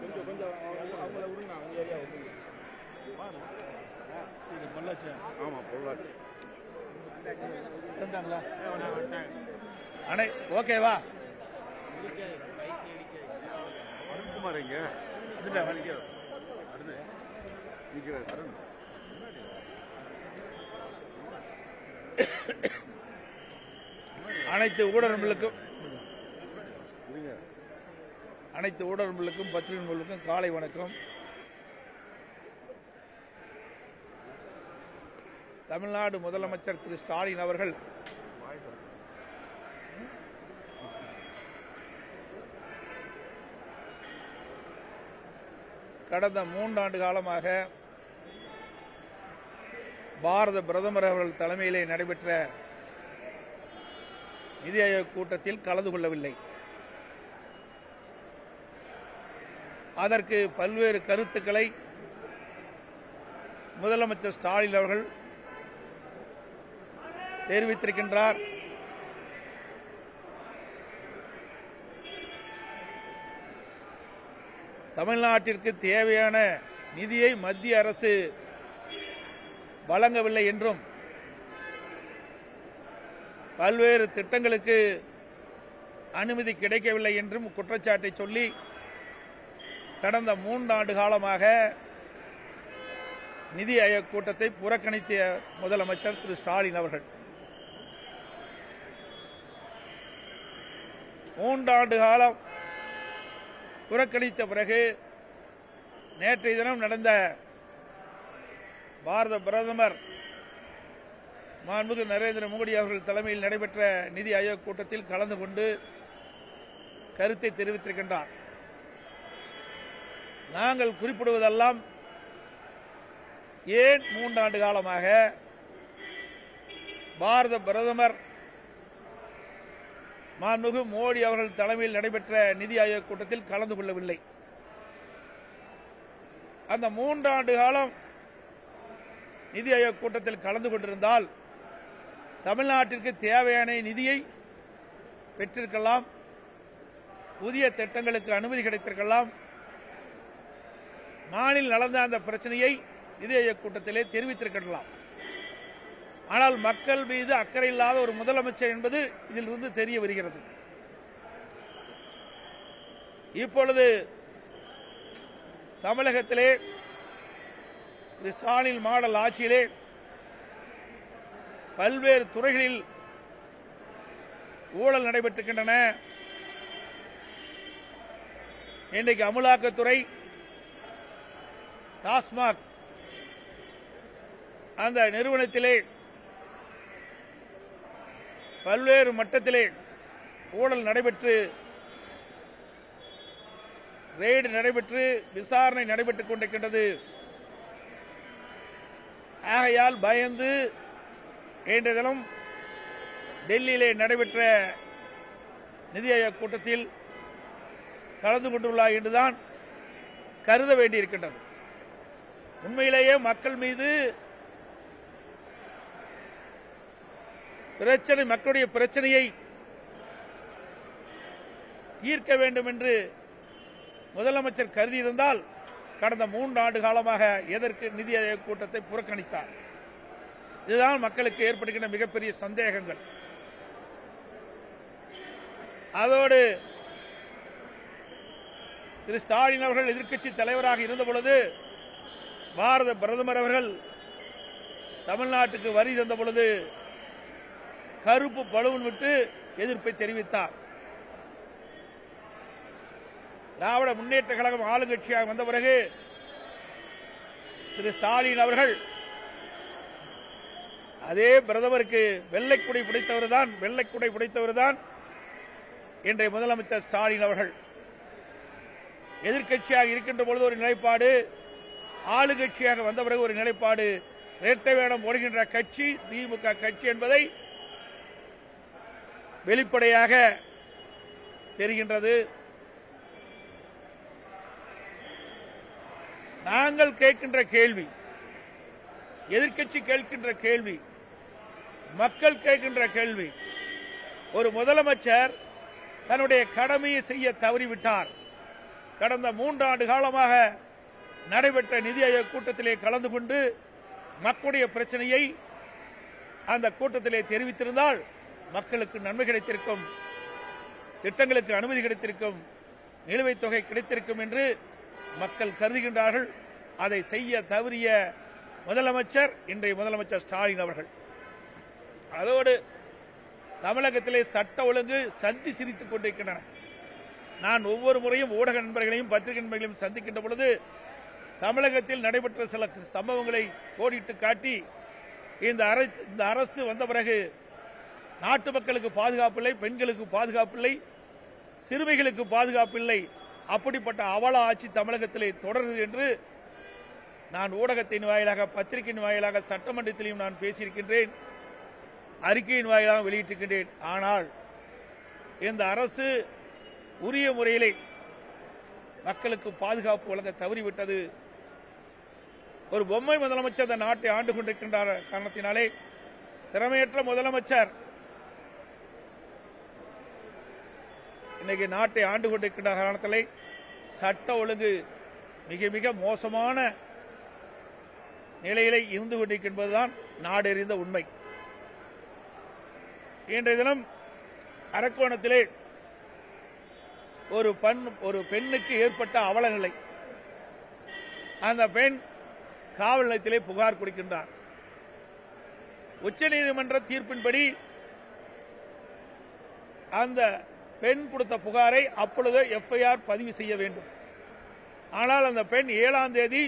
கொஞ்சம் கொஞ்சம் அவங்க- அவங்கள விடுங்க அவங்க ஏரியா விடுங்க. இது பொள்ளாச்சி. ஆமாம் பொள்ளாச்சி. வந்துட்டாங்களா அணை ஓகேவா அருண்குமார் இங்க அருண் நிற்கிறார் அருண். அனைத்து ஊடகங்களுக்கும் அனைத்து ஊடகங்களுக்கும் பத்திரிகைகளுக்கும் காலை வணக்கம். தமிழ்நாடு முதலமைச்சர் திரு ஸ்டாலின் அவர்கள் கடந்த மூன்றாண்டு காலமாக பாரத பிரதமர் அவர்கள் தலைமையிலே நடைபெற்ற நிதி ஆயோக் கூட்டத்தில் கலந்து கொள்ளவில்லை. அதற்கு பல்வேறு கருத்துக்களை முதலமைச்சர் ஸ்டாலின் அவர்கள் தெரிவித்திருக்கின்றார். தமிழ்நாட்டிற்கு தேவையான நிதியை மத்திய அரசு வழங்கவில்லை என்றும் பல்வேறு திட்டங்களுக்கு அனுமதி கிடைக்கவில்லை என்றும் குற்றச்சாட்டை சொல்லி கடந்த மூன்றாண்டு காலமாக நிதி ஆயோக் கூட்டத்தை புறக்கணித்த முதலமைச்சர் திரு ஸ்டாலின் அவர்கள். மூன்றாண்டு காலம் புறக்கணித்த பிறகு நேற்றைய தினம் நடந்த பாரத பிரதமர் மாண்புமிகு நரேந்திர மோடி அவர்கள் தலைமையில் நடைபெற்ற நிதி ஆயோக் கூட்டத்தில் கலந்து கொண்டு கருத்தை தெரிவித்திருக்கின்றார். நாங்கள் குறிப்பிடுவதெல்லாம் ஏன் மூன்றாண்டு காலமாக பாரத பிரதமர் மாண்புமிகு மோடி அவர்கள் தலைமையில் நடைபெற்ற நிதி ஆயோக் கூட்டத்தில் கலந்து கொள்ளவில்லை. அந்த மூன்றாண்டு காலம் நிதி ஆயோக் கூட்டத்தில் கலந்து கொண்டிருந்தால் தமிழ்நாட்டிற்கு தேவையான நிதியை பெற்றிருக்கலாம். புதிய திட்டங்களுக்கு அனுமதி கிடைத்திருக்கலாம். மாநில நடந்த அந்த பிரச்சனையை நிதி கூட்டத்திலே தெரிவித்திருக்கலாம். ஆனால் மக்கள் மீது அக்கறை இல்லாத ஒரு முதலமைச்சர் என்பது இதிலிருந்து தெரிய வருகிறது. இப்பொழுது தமிழகத்திலே ஸ்டாலின் மாடல் ஆட்சியிலே பல்வேறு துறைகளில் ஊழல் நடைபெற்றிருக்கின்றன இன்றைக்கு அமலாக்கத்துறை டாஸ்மாக் அந்த நிறுவனத்திலே பல்வேறு மட்டத்திலே ஊழல் நடைபெற்று ரெய்டு நடைபெற்று விசாரணை நடைபெற்றுக் கொண்டிருக்கின்றது. ஆகையால் பயந்து இன்றைய தினம் டெல்லியிலே நடைபெற்ற நிதி ஆயோக் கூட்டத்தில் கலந்து கொண்டுள்ளார் என்றுதான் கருத வேண்டியிருக்கின்றது. உண்மையிலேயே மக்கள் மீது பிரச்சனை மக்களுடைய பிரச்சனையை தீர்க்க வேண்டும் என்று முதலமைச்சர் கருதியிருந்தால் கடந்த மூன்று ஆண்டு காலமாக எதற்கு நிதி ஆயோக் கூட்டத்தை புறக்கணித்தார்? இதுதான் மக்களுக்கு ஏற்படுகின்ற மிகப்பெரிய சந்தேகங்கள். அதோடு திரு ஸ்டாலின் அவர்கள் எதிர்க்கட்சி தலைவராக இருந்த பொழுது பாரத பிரதமர் அவர்கள் தமிழ்நாட்டுக்கு வரி தந்த பொழுது கருப்பு பழுவன் விட்டு எதிர்ப்பை தெரிவித்தார். திராவிட முன்னேற்ற கழகம் ஆளுங்கட்சியாக வந்த பிறகு திரு ஸ்டாலின் அவர்கள் அதே பிரதமருக்கு வெள்ளைக்குடை பிடித்தவர் தான் வெள்ளைக்குடை பிடித்தவர் தான் இன்றைய முதலமைச்சர் ஸ்டாலின் அவர்கள். எதிர்க்கட்சியாக இருக்கின்ற பொழுது ஒரு நிலைப்பாடு ஆளுங்கட்சியாக வந்த பிறகு ஒரு நிலைப்பாடு இரட்டை வேடம் ஓடுகின்ற கட்சி திமுக கட்சி என்பதை வெளிப்படையாக தெரிகின்றது. நாங்கள் கேட்கின்ற கேள்வி எதிர்க்கட்சி கேட்கின்ற கேள்வி மக்கள் கேட்கின்ற கேள்வி. ஒரு முதலமைச்சர் தன்னுடைய கடமையை செய்ய தவறிவிட்டார். கடந்த மூன்றாண்டு காலமாக நடைபெற்ற நிதி ஆயோக் கூட்டத்திலே கலந்து கொண்டு மக்களுடைய பிரச்சனையை அந்த கூட்டத்திலே தெரிவித்திருந்தால் மக்களுக்கு நன்மை கிடைத்திருக்கும் திட்டங்களுக்கு அனுமதி கிடைத்திருக்கும் நிலுவைத் தொகை கிடைத்திருக்கும் என்று மக்கள் கருதுகின்றார்கள். அதை செய்ய தவறிய முதலமைச்சர் இன்றைய முதலமைச்சர் ஸ்டாலின் அவர்கள். அதோடு தமிழகத்திலே சட்ட ஒழுங்கு சந்தி சிரித்துக் கொண்டிருக்கின்றன. நான் ஒவ்வொரு முறையும் ஊடக நண்பர்களையும் பத்திரிகை நண்பர்களையும் சந்திக்கின்ற பொழுது தமிழகத்தில் நடைபெற்ற சில சம்பவங்களை கோடிட்டு காட்டி இந்த அரசு இந்த அரசு வந்த பிறகு நாட்டு மக்களுக்கு பாதுகாப்பில்லை பெண்களுக்கு பாதுகாப்பில்லை சிறுமிகளுக்கு பாதுகாப்பில்லை அப்படிப்பட்ட அவல ஆட்சி தமிழகத்திலே தொடருது என்று நான் ஊடகத்தின் வாயிலாக பத்திரிகையின் வாயிலாக சட்டமன்றத்திலையும் நான் பேசியிருக்கின்றேன். அறிக்கையின் வாயிலாக வெளியிட்டிருக்கின்றேன். ஆனால் இந்த அரசு உரிய முறையிலே மக்களுக்கு பாதுகாப்பு வழங்க தவறிவிட்டது. ஒரு பொம்மை முதலமைச்சர் அந்த நாட்டை ஆண்டு கொண்டிருக்கின்ற காரணத்தினாலே திறமையற்ற முதலமைச்சர் இன்னைக்கு நாட்டை ஆண்டு கொண்டிருக்கின்ற காரணத்திலே சட்ட ஒழுங்கு மிக மிக மோசமான நிலையிலே இருந்து கொண்டிருக்கின்றதுதான் நாடெறிந்த உண்மை. இன்றைய தினம் அரக்கோணத்திலே ஒரு பெண் ஒரு பெண்ணுக்கு ஏற்பட்ட அவல நிலை அந்த பெண் காவல் நிலையத்திலே புகார் கொடுக்கின்றார். உச்சநீதிமன்ற தீர்ப்பின்படி அந்த பெண் கொடுத்த புகாரை அப்பொழுது எஃப்ஐஆர் பதிவு செய்ய வேண்டும். ஆனால் அந்த பெண் ஏழாம் தேதி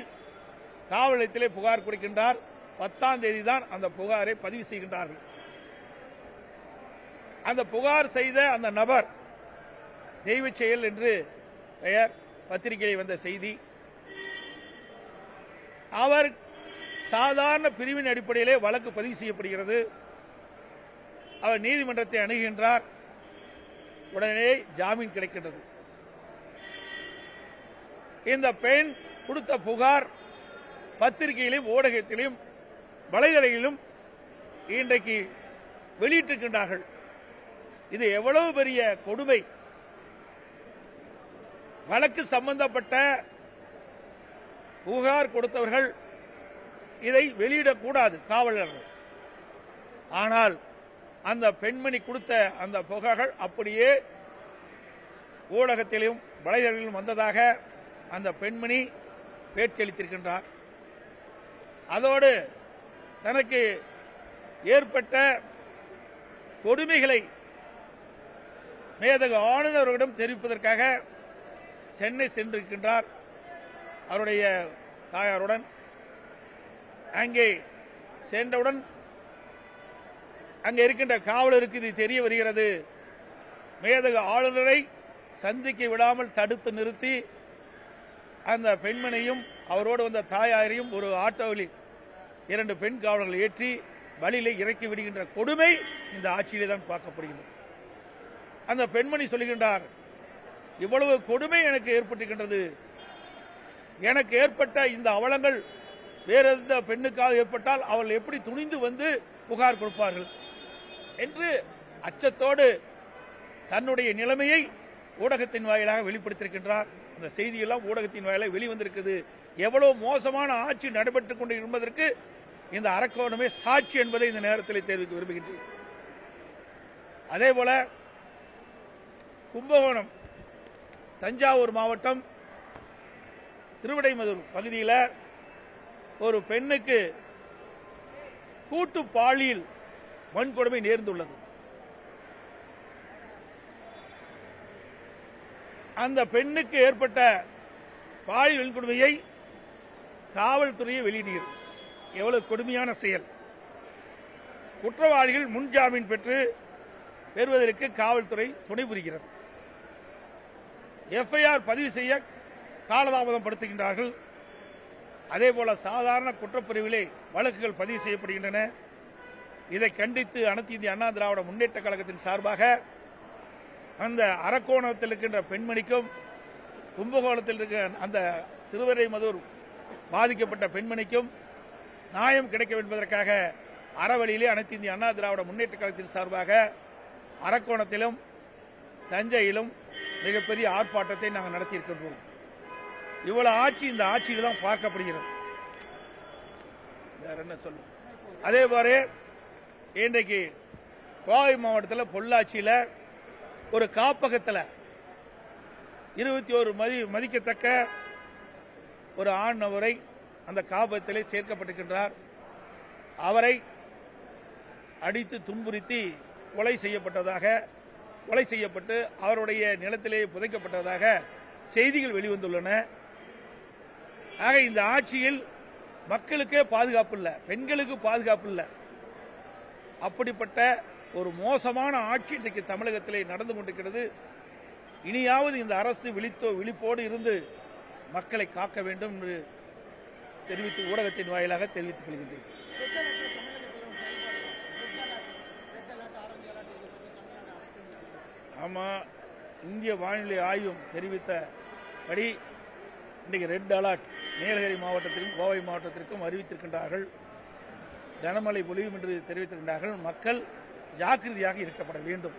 காவல் நிலையத்திலே புகார் கொடுக்கின்றார். பத்தாம் தேதி தான் அந்த புகாரை பதிவு செய்கின்றார்கள். அந்த புகார் செய்த அந்த நபர் தெய்வ செயல் என்று பெயர் பத்திரிகையில் வந்த செய்தி. அவர் சாதாரண பிரிவின் அடிப்படையிலே வழக்கு பதிவு செய்யப்படுகிறது. அவர் நீதிமன்றத்தை அணுகின்றார். உடனே ஜாமீன் கிடைக்கின்றது. இந்த பெண் கொடுத்த புகார் பத்திரிகையிலும் ஊடகத்திலும் வலைதளையிலும் இன்றைக்கு வெளியிட்டிருக்கின்றார்கள். இது எவ்வளவு பெரிய கொடுமை. வழக்கு சம்பந்தப்பட்ட புகார் கொடுத்தவர்கள் இதை வெளியிடக்கூடாது காவலர்கள். ஆனால் அந்த பெண்மணி கொடுத்த அந்த புகார்கள் அப்படியே ஊடகத்திலும் வலைதளத்திலும் வந்ததாக அந்த பெண்மணி பேச்சளித்திருக்கின்றார். அதோடு தனக்கு ஏற்பட்ட கொடுமைகளை மேதக அவர்களிடம் தெரிவிப்பதற்காக சென்னை சென்றிருக்கின்றார். அவருடைய தாயாருடன் அங்கே சென்றவுடன் அங்கே இருக்கின்ற காவலருக்கு இது தெரிய வருகிறது. மேதக ஆளுநரை சந்திக்க விடாமல் தடுத்து நிறுத்தி அந்த பெண்மணியும் அவரோடு வந்த தாயாரையும் ஒரு ஆட்டோவில் இரண்டு பெண் காவலர்கள் ஏற்றி வழியிலே இறக்கி விடுகின்ற கொடுமை இந்த ஆட்சியிலே தான் பார்க்கப்படுகிறது. அந்த பெண்மணி சொல்லுகின்றார் இவ்வளவு கொடுமை எனக்கு ஏற்பட்டிருக்கின்றது. எனக்கு ஏற்பட்ட இந்த அவலங்கள் வேற எந்த பெண்ணுக்காக ஏற்பட்டால் அவள் எப்படி துணிந்து வந்து புகார் கொடுப்பார்கள்? என்று அச்சத்தோடு தன்னுடைய நிலைமையை ஊடகத்தின் வாயிலாக வெளிப்படுத்தியிருக்கின்றார். அந்த செய்தியெல்லாம் ஊடகத்தின் வாயிலாக வெளிவந்திருக்குது. எவ்வளவு மோசமான ஆட்சி நடைபெற்றுக் கொண்டு இருப்பதற்கு இந்த அரக்கோணமே சாட்சி என்பதை இந்த நேரத்தில் தெரிவிக்க விரும்புகின்றேன். அதே போல கும்பகோணம் தஞ்சாவூர் மாவட்டம் திருவிடைமதுர் பகுதியில் ஒரு பெண்ணுக்கு கூட்டு பாலியல் வன்கொடுமை நேர்ந்துள்ளது. அந்த பெண்ணுக்கு ஏற்பட்ட பாலியல் வன்கொடுமையை காவல்துறையை வெளியிடுகிறது. எவ்வளவு கொடுமையான செயல். குற்றவாளிகள் முன்ஜாமீன் பெற்று பெறுவதற்கு காவல்துறை துணை புரிகிறது. எஃப்ஐஆர் பதிவு செய்ய காலதாமதம் படுத்துகின்றார்கள் அதேபோல சாதாரண குற்றப்பிரிவிலே வழக்குகள் பதிவு செய்யப்படுகின்றன. இதை கண்டித்து அனைத்து இந்திய அண்ணா திராவிட முன்னேற்ற கழகத்தின் சார்பாக அந்த அரக்கோணத்தில் இருக்கின்ற பெண்மணிக்கும் கும்பகோணத்தில் இருக்கிற அந்த சிறுவரை மதுர் பாதிக்கப்பட்ட பெண்மணிக்கும் நியாயம் கிடைக்கும் என்பதற்காக அறவழியிலே அனைத்து இந்திய அண்ணா திராவிட முன்னேற்ற கழகத்தின் சார்பாக அரக்கோணத்திலும் தஞ்சையிலும் மிகப்பெரிய ஆர்ப்பாட்டத்தை நாங்கள் நடத்தியிருக்கின்றோம். இவ்வளவு ஆட்சி இந்த ஆட்சியில் தான் பார்க்கப்படுகிறது. வேற என்ன சொல்லும்? அதே மாதிரி இன்றைக்கு கோவை மாவட்டத்தில் பொள்ளாச்சியில் ஒரு காப்பகத்தில் இருபத்தி ஒரு மதி மதிக்கத்தக்க ஒரு ஆண் நபரை அந்த காப்பகத்திலே சேர்க்கப்பட்டிருக்கின்றார். அவரை அடித்து துன்புறுத்தி கொலை செய்யப்பட்டதாக கொலை செய்யப்பட்டு அவருடைய நிலத்திலேயே புதைக்கப்பட்டதாக செய்திகள் வெளிவந்துள்ளன. ஆக இந்த ஆட்சியில் மக்களுக்கே பாதுகாப்பு இல்லை பெண்களுக்கு பாதுகாப்பு இல்லை. அப்படிப்பட்ட ஒரு மோசமான ஆட்சி இன்றைக்கு தமிழகத்திலே நடந்து கொண்டிருக்கிறது. இனியாவது இந்த அரசு விழித்தோ விழிப்போடு இருந்து மக்களை காக்க வேண்டும் என்று தெரிவித்து ஊடகத்தின் வாயிலாக தெரிவித்துக் கொள்கின்றேன். ஆமா இந்திய வானிலை ஆய்வும் தெரிவித்தபடி இன்றைக்கு ரெட் அலர்ட் நீலகிரி மாவட்டத்திற்கும் கோவை மாவட்டத்திற்கும் அறிவித்திருக்கின்றார்கள். கனமழை பொழியும் என்று தெரிவித்திருக்கின்றார்கள். மக்கள் ஜாக்கிரதையாக இருக்கப்பட வேண்டும்.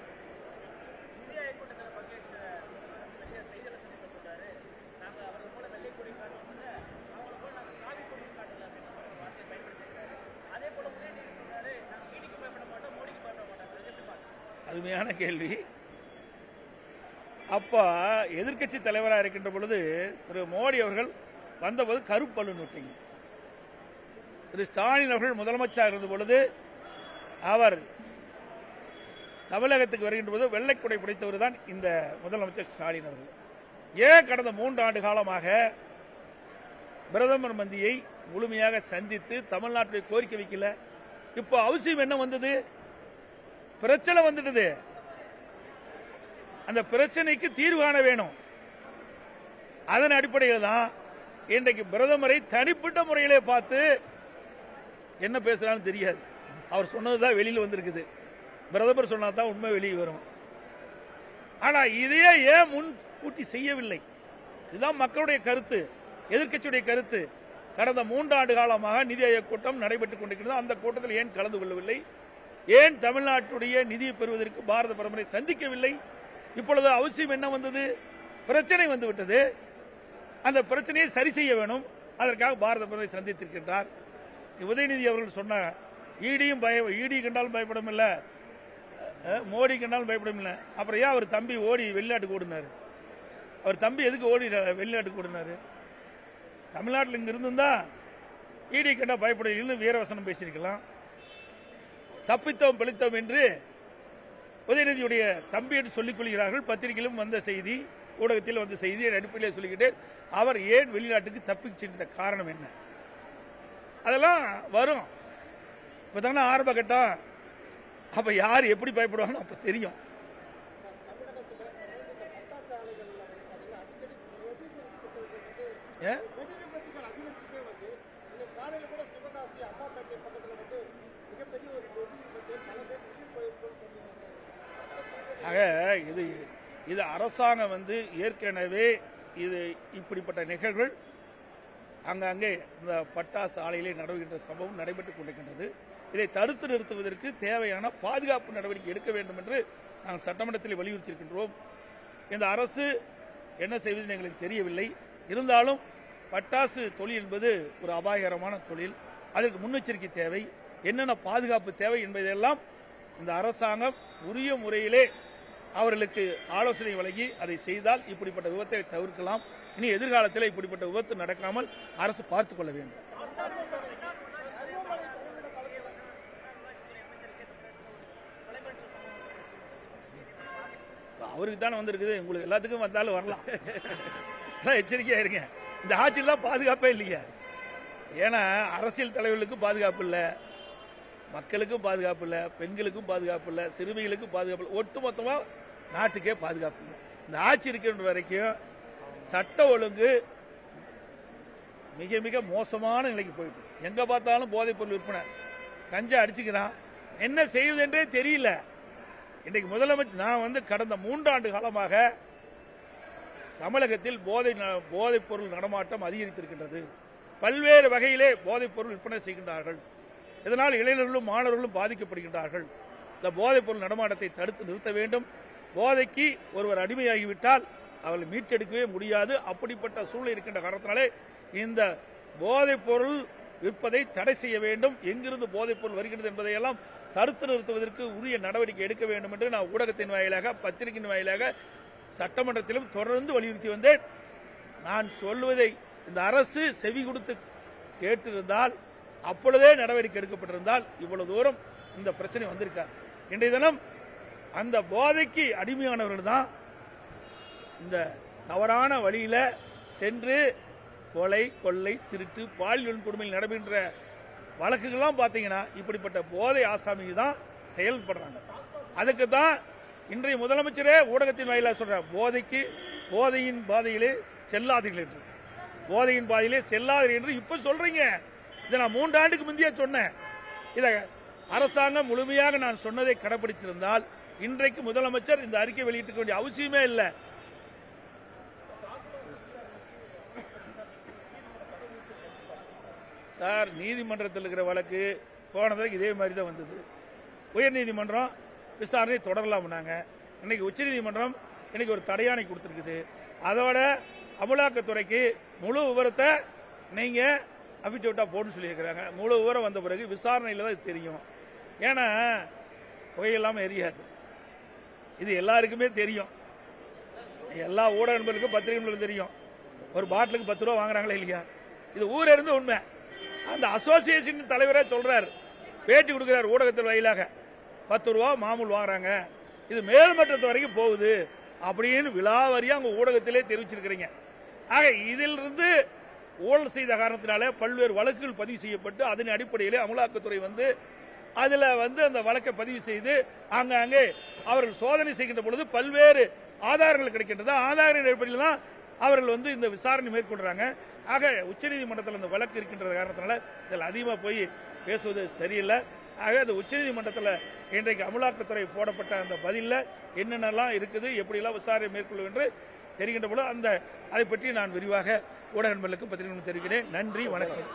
அருமையான கேள்வி. அப்ப எதிர்க்கட்சி தலைவராக இருக்கின்ற பொழுது திரு மோடி அவர்கள் வந்தபோது கருப்பல்லு நோட்டிங்க. திரு ஸ்டாலின் அவர்கள் முதலமைச்சராக இருந்த பொழுது அவர் தமிழகத்துக்கு வருகின்ற போது வெள்ளைக்குடை பிடித்தவர் தான் இந்த முதலமைச்சர் ஸ்டாலின் அவர்கள். ஏன் கடந்த மூன்று ஆண்டு காலமாக பிரதமர் மந்தியை முழுமையாக சந்தித்து தமிழ்நாட்டுடைய கோரிக்கை வைக்கல? இப்போ அவசியம் என்ன வந்தது? பிரச்சனை வந்துட்டது. அந்த பிரச்சனைக்கு தீர்வு காண வேணும். அதன் அடிப்படையில் தான் இன்றைக்கு பிரதமரை தனிப்பட்ட முறையிலே பார்த்து என்ன பேசுறான்னு தெரியாது. அவர் சொன்னதுதான் வெளியில் வந்திருக்குது. பிரதமர் தான் உண்மை வெளியே வரும். ஆனா இதையே ஏன் முன் கூட்டி செய்யவில்லை? இதுதான் மக்களுடைய கருத்து எதிர்க்கட்சியுடைய கருத்து. கடந்த மூன்றாண்டு காலமாக நிதி ஆயோக் கூட்டம் நடைபெற்றுக் கொண்டிருக்கிறது. அந்த கூட்டத்தில் ஏன் கலந்து கொள்ளவில்லை? ஏன் தமிழ்நாட்டுடைய நிதியை பெறுவதற்கு பாரத பிரதமரை சந்திக்கவில்லை? இப்பொழுது அவசியம் என்ன வந்தது? பிரச்சனை வந்து விட்டது. அந்த பிரச்சனையை சரி செய்ய வேணும். அதற்காக பாரத பிரதமரை சந்தித்திருக்கின்றார். உதயநிதி அவர்கள் சொன்ன ஈடியும் பய ஈடி கண்டாலும் பயப்படும் இல்ல. மோடி கண்டாலும் பயப்படும் இல்ல. அப்புறம் ஏன் அவர் தம்பி ஓடி வெளிநாட்டுக்கு ஓடினார்? அவர் தம்பி எதுக்கு ஓடி வெளிநாட்டுக்கு ஓடினாரு? தமிழ்நாட்டில் இங்க இருந்திருந்தா ஈடி கண்டா பயப்படலன்னு வீரவசனம் பேசியிருக்கலாம். தப்பித்தோம் பிழைத்தோம் என்று உதயநிதியுடைய தம்பி என்று சொல்லிக் கொள்கிறார்கள். பத்திரிகையிலும் வந்த செய்தி ஊடகத்தில் வந்த செய்தி அடிப்படையில் சொல்லிக்கிட்டேன் அவர் ஏன் வெளிநாட்டுக்கு தப்பிச் சென்ற காரணம் என்ன? அதெல்லாம் வரும். இப்பதானே ஆரம்ப கட்டம். அப்ப யார் எப்படி பயப்படுவாங்கன்னு அப்ப தெரியும். ஏன்? ஆக இது இது அரசாங்கம் வந்து ஏற்கனவே இது இப்படிப்பட்ட நிகழ்வுகள் அங்கங்கே இந்த பட்டாசு ஆலையிலே நடவுகின்ற சம்பவம் நடைபெற்றுக் கொண்டிருக்கின்றது. இதை தடுத்து நிறுத்துவதற்கு தேவையான பாதுகாப்பு நடவடிக்கை எடுக்க வேண்டும் என்று நாங்கள் சட்டமன்றத்தில் வலியுறுத்தியிருக்கின்றோம். இந்த அரசு என்ன செய்வது எங்களுக்கு தெரியவில்லை. இருந்தாலும் பட்டாசு தொழில் என்பது ஒரு அபாயகரமான தொழில். அதற்கு முன்னெச்சரிக்கை தேவை. என்னென்ன பாதுகாப்பு தேவை என்பதையெல்லாம் இந்த அரசாங்கம் உரிய முறையிலே அவர்களுக்கு ஆலோசனை வழங்கி அதை செய்தால் இப்படிப்பட்ட விபத்தை தவிர்க்கலாம். இனி எதிர்காலத்தில் இப்படிப்பட்ட விபத்து நடக்காமல் அரசு பார்த்துக் கொள்ள வேண்டும். அவருக்கு தானே வந்திருக்குது. உங்களுக்கு எல்லாத்துக்கும் வந்தாலும் வரலாம். எச்சரிக்கையா இருங்க. இந்த ஆட்சியில் தான் பாதுகாப்பே இல்லைங்க. ஏன்னா அரசியல் தலைவர்களுக்கும் பாதுகாப்பு இல்லை. மக்களுக்கும் பாதுகாப்பு இல்லை. பெண்களுக்கும் பாதுகாப்பு இல்லை. சிறுமிகளுக்கும் பாதுகாப்பு இல்லை. ஒட்டுமொத்தமா நாட்டுக்கே பாதுகாப்பு. இந்த ஆட்சி இருக்கின்ற வரைக்கும் சட்ட ஒழுங்கு மிக மிக மோசமான நிலைக்கு போயிட்டு எங்க பார்த்தாலும் போதைப் பொருள் விற்பனை. கஞ்சா அடிச்சுக்கிறான். என்ன செய்வது என்றே தெரியல. இன்றைக்கு முதலமைச்சர் நான் வந்து கடந்த மூன்றாண்டு காலமாக தமிழகத்தில் போதை ந- போதைப் பொருள் நடமாட்டம் அதிகரித்திருக்கின்றது. பல்வேறு வகையிலே போதைப் பொருள் விற்பனை செய்கின்றார்கள். இதனால் இளைஞர்களும் மாணவர்களும் பாதிக்கப்படுகின்றார்கள். இந்த போதைப் பொருள் நடமாட்டத்தை தடுத்து நிறுத்த வேண்டும். போதைக்கு ஒருவர் அடிமையாகிவிட்டால் அவர்களை மீட்டெடுக்கவே முடியாது. அப்படிப்பட்ட சூழ்நிலை இருக்கின்ற காரணத்தினாலே இந்த போதைப் பொருள் விற்பதை தடை செய்ய வேண்டும். எங்கிருந்து போதைப் பொருள் வருகிறது என்பதையெல்லாம் தடுத்து நிறுத்துவதற்கு உரிய நடவடிக்கை எடுக்க வேண்டும் என்று நான் ஊடகத்தின் வாயிலாக பத்திரிகையின் வாயிலாக சட்டமன்றத்திலும் தொடர்ந்து வலியுறுத்தி வந்தேன். நான் சொல்வதை இந்த அரசு செவி கொடுத்து கேட்டிருந்தால் அப்பொழுதே நடவடிக்கை எடுக்கப்பட்டிருந்தால் இவ்வளவு தூரம் இந்த பிரச்சனை வந்திருக்காது இன்றைய தினம் அந்த போதைக்கு அடிமையானவர்கள் தான் இந்த தவறான வழியில சென்று கொலை கொள்ளை திருட்டு பாலியல் வன்கொடுமையில் நடைபெற்ற வழக்குகள்லாம் பார்த்தீங்கன்னா இப்படிப்பட்ட போதை ஆசாமிகள் தான் செயல்படுறாங்க. அதுக்கு தான் இன்றைய முதலமைச்சரே ஊடகத்தின் வாயிலாக சொல்ற போதைக்கு போதையின் பாதையிலே செல்லாதீர்கள் என்று. போதையின் பாதையிலே செல்லாதீர்கள் என்று இப்ப சொல்றீங்க. இதை நான் மூன்றாண்டுக்கு முந்தைய சொன்னேன். இதை அரசாங்கம் முழுமையாக நான் சொன்னதை கடைபிடித்திருந்தால் இன்றைக்கு முதலமைச்சர் இந்த அறிக்கை வெளியிட்டுக்க வேண்டிய அவசியமே இல்லை. சார் நீதிமன்றத்தில் இருக்கிற வழக்கு போன இதே மாதிரி தான் வந்தது உயர்நீதிமன்றம் விசாரணை தொடரலாம்னாங்க இன்னைக்கு உச்சநீதிமன்றம் இன்னைக்கு ஒரு தடையாணை கொடுத்துருக்குது. அதோட அமலாக்கத்துறைக்கு முழு விவரத்தை நீங்க அபிட்டவிட்டா போட்டு சொல்லியிருக்கிறாங்க. முழு விவரம் வந்த பிறகு விசாரணையில் தான் தெரியும். ஏன்னா புகையில்லாமல் எரியாது. இது எல்லாருக்குமே தெரியும். எல்லா ஊடக நண்பர்களுக்கும் பத்திரிகை நண்பர்களுக்கும் தெரியும். ஒரு பாட்டிலுக்கு பத்து ரூபா வாங்குறாங்களா இல்லையா? இது ஊர் இருந்து உண்மை. அந்த அசோசியேஷன் தலைவரே சொல்றாரு. பேட்டி கொடுக்கிறார் ஊடகத்தில் வாயிலாக. பத்து ரூபா மாமூல் வாங்குறாங்க. இது மேல்மட்டத்து வரைக்கும் போகுது அப்படின்னு விலாவரியா உங்க ஊடகத்திலே தெரிவிச்சிருக்கிறீங்க. ஆக இதிலிருந்து ஊழல் செய்த காரணத்தினாலே பல்வேறு வழக்குகள் பதிவு செய்யப்பட்டு அதன் அடிப்படையிலே அமலாக்கத்துறை வந்து அதுல வந்து அந்த வழக்கை பதிவு செய்து ஆங்காங்கே அவர்கள் சோதனை செய்கின்ற பொழுது பல்வேறு ஆதாரங்கள் கிடைக்கின்றது? ஆதாரின் அடிப்படையில் தான் அவர்கள் வந்து இந்த விசாரணை மேற்கொள்றாங்க. ஆக உச்சநீதிமன்றத்தில் அந்த வழக்கு இருக்கின்ற காரணத்தினால இதில் அதிகமாக போய் பேசுவது சரியில்லை. ஆக அந்த உச்சநீதிமன்றத்தில் இன்றைக்கு அமலாக்கத்துறை போடப்பட்ட அந்த பதிலில் என்னென்னலாம் இருக்குது எப்படியெல்லாம் விசாரணை மேற்கொள்ளும் என்று தெரிகின்ற பொழுது அந்த அதை பற்றி நான் விரிவாக ஊடக நண்பர்களுக்கு பத்திரிகை தெரிவிக்கிறேன். நன்றி வணக்கம்.